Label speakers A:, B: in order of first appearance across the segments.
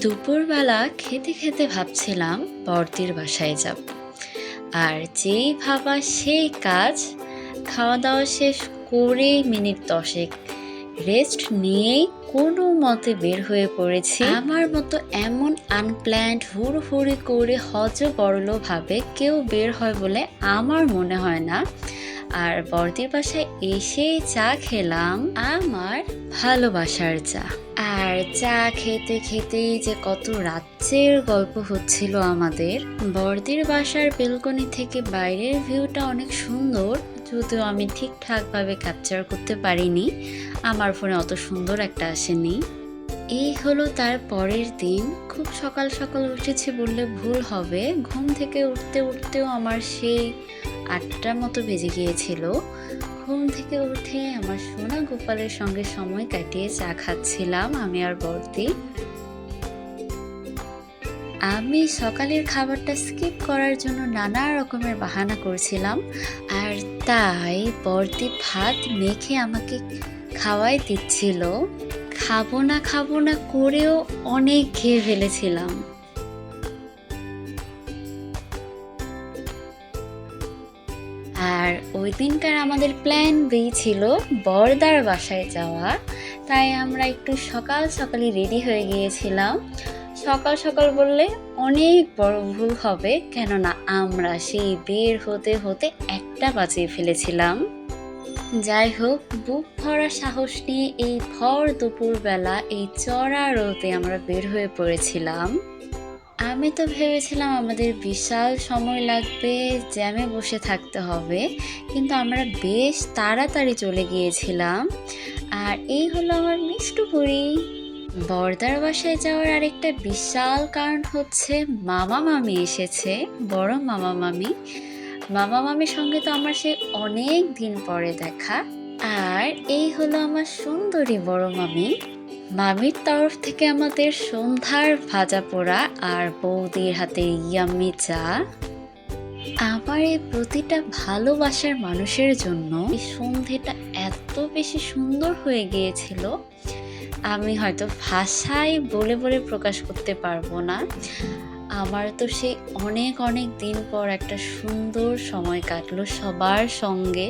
A: দুপুরবেলা খেতে খেতে ভাবছিলাম বর্দির বাসায় যাব। আর যেই ভাবা সেই কাজ খাওয়া দাওয়া শেষ করে মিনিট দশেক রেস্ট নিয়েই কোনো মতে বের হয়ে পড়েছি। আমার মতো এমন আনপ্ল্যান্ড হুড়হুড়ি করে হজ বড়লো ভাবে কেউ বের হয় বলে আমার মনে হয় না। আর বর্দির বাসায় এসে চা খেলাম আমার ভালোবাসার চা। আর চা খেতে খেতেই যে কত রাজ্যের গল্প হচ্ছিল আমাদের। বর্দির বাসার বেলকনি থেকে বাইরের ভিউটা অনেক সুন্দর, যদিও আমি ঠিকঠাকভাবে ক্যাপচার করতে পারিনি। আমার ফোনে অত সুন্দর একটা আসেনি। এই হলো তার পরের দিন। খুব সকাল সকাল উঠেছি বললে ভুল হবে। ঘুম থেকে উঠতে উঠতেও আমার সেই আটটার মতো বেজে গিয়েছিল। ঘুম থেকে উঠে আমার সোনা গোপালের সঙ্গে সময় কাটিয়ে চা খাচ্ছিলাম আমি আর বর্দি। আমি সকালের খাবারটা স্কিপ করার জন্য নানা রকমের বাহানা করছিলাম। আর তাই বর্দি ভাত মেখে আমাকে খাওয়াই দিচ্ছিল। খাব না খাব না করেও অনেক খেয়ে ফেলেছিলাম। আর ওই দিনকার আমাদের প্ল্যান বি ছিল বরদার বাসায় যাওয়া। তাই আমরা একটু সকাল সকালই রেডি হয়ে গিয়েছিলাম। সকাল সকাল বললে অনেক বড় ভুল হবে, কেননা আমরা সেই বের হতে হতে একটা বাজিয়ে ফেলেছিলাম। যাই হোক বুক ভরা সাহস নিয়ে এই ভর দুপুরবেলা এই চড়া রোদে আমরা বের হয়ে পড়েছিলাম। আমি তো ভেবেছিলাম আমাদের বিশাল সময় লাগবে, জ্যামে বসে থাকতে হবে, কিন্তু আমরা বেশ তাড়াতাড়ি চলে গিয়েছিলাম। আর এই হলো আমার মিষ্টুপুরি বর্দার বাসায় যাওয়ার আরেকটা বিশাল কারণ হচ্ছে মামা মামি এসেছে, বড় মামা মামি। মামা মামির সঙ্গে তো আমার সেই অনেক দিন পরে দেখা। আর এই হলো আমার সুন্দরী বড় মামি। মামির তরফ থেকে আমাদের সন্ধ্যার ভাজা পোড়া আর বৌদির হাতে ইয়াম্মি চা। আমার এই প্রতিটা ভালোবাসার মানুষের জন্য এই সন্ধেটা এত বেশি সুন্দর হয়ে গিয়েছিল, আমি হয়তো ভাষায় বলে বলে প্রকাশ করতে পারব না। আমার তো সেই অনেক অনেক দিন পর একটা সুন্দর সময় কাটলো সবার সঙ্গে।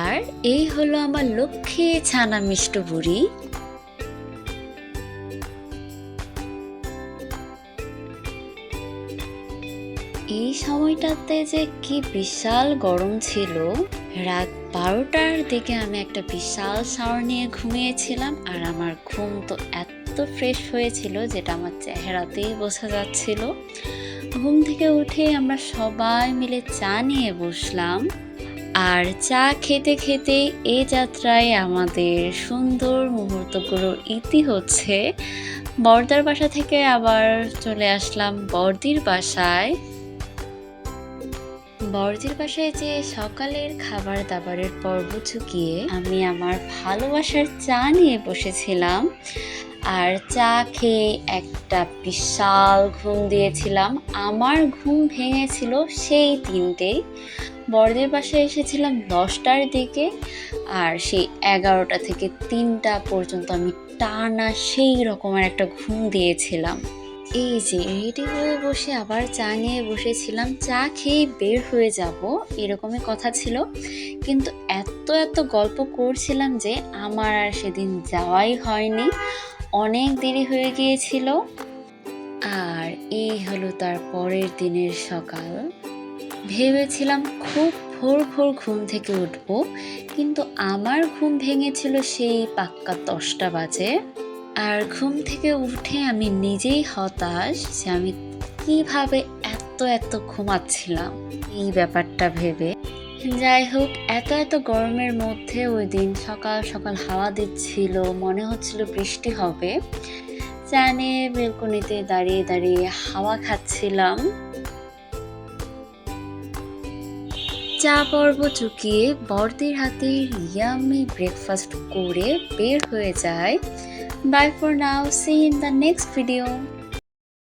A: আর এই হলো আমার লক্ষ্মী ছানা মিষ্ট বুড়ি। এই সময়টাতে যে কি বিশাল গরম ছিল। রাত বারোটার দিকে আমি একটা বিশাল শাওয়ার নিয়ে ঘুমিয়েছিলাম আর আমার ঘুম তো এত ফ্রেশ হয়েছিল যেটা আমার চেহারাতেই বোঝা যাচ্ছিল। ঘুম থেকে উঠে আমরা সবাই মিলে চা নিয়ে বসলাম আর চা খেতে খেতে এই যাত্রায় আমাদের সুন্দর মুহূর্তগুলোর ইতি হচ্ছে। বর্দার বাসা থেকে আবার চলে আসলাম বর্দির বাসায়। বর্দির বাসায় যে সকালের খাবার দাবারের পর্ব চুকিয়ে আমি আমার ভালোবাসার চা নিয়ে বসেছিলাম। আর চা খেয়ে একটা বিশাল ঘুম দিয়েছিলাম। আমার ঘুম ভেঙেছিল সেই তিনটেই বড়দের বাসায় এসেছিলাম দশটার দিকে আর সেই এগারোটা থেকে তিনটা পর্যন্ত আমি টানা সেই রকমের একটা ঘুম দিয়েছিলাম। এই যে রেডি হয়ে বসে আবার চা নিয়ে বসেছিলাম, চা খেয়ে বের হয়ে যাব, এরকমই কথা ছিল। কিন্তু এত এত গল্প করছিলাম যে আমার আর সেদিন যাওয়াই হয়নি, অনেক দেরি হয়ে গিয়েছিল। আর এই হলো তার পরের দিনের সকাল। ভেবেছিলাম খুব ভোর ভোর ঘুম থেকে উঠব, কিন্তু আমার ঘুম ভেঙেছিল সেই পাক্কা দশটা বাজে। আর ঘুম থেকে উঠে আমি নিজেই হতাশ যে আমি কীভাবে এত এত ঘুমাচ্ছিলাম এই ব্যাপারটা ভেবে। যাই হোক, এত এত গরমের মধ্যে ওই দিন সকাল সকাল হাওয়া দিচ্ছিল, মনে হচ্ছিল বৃষ্টি হবে। চানে বেলকনিতে দাঁড়িয়ে দাঁড়িয়ে হাওয়া খাচ্ছিলাম। চা পর্ব চুকিয়ে বর্দির হাতে ইয়ামি ব্রেকফাস্ট করে বের হয়ে যায়। Bye for now. See you in the next video.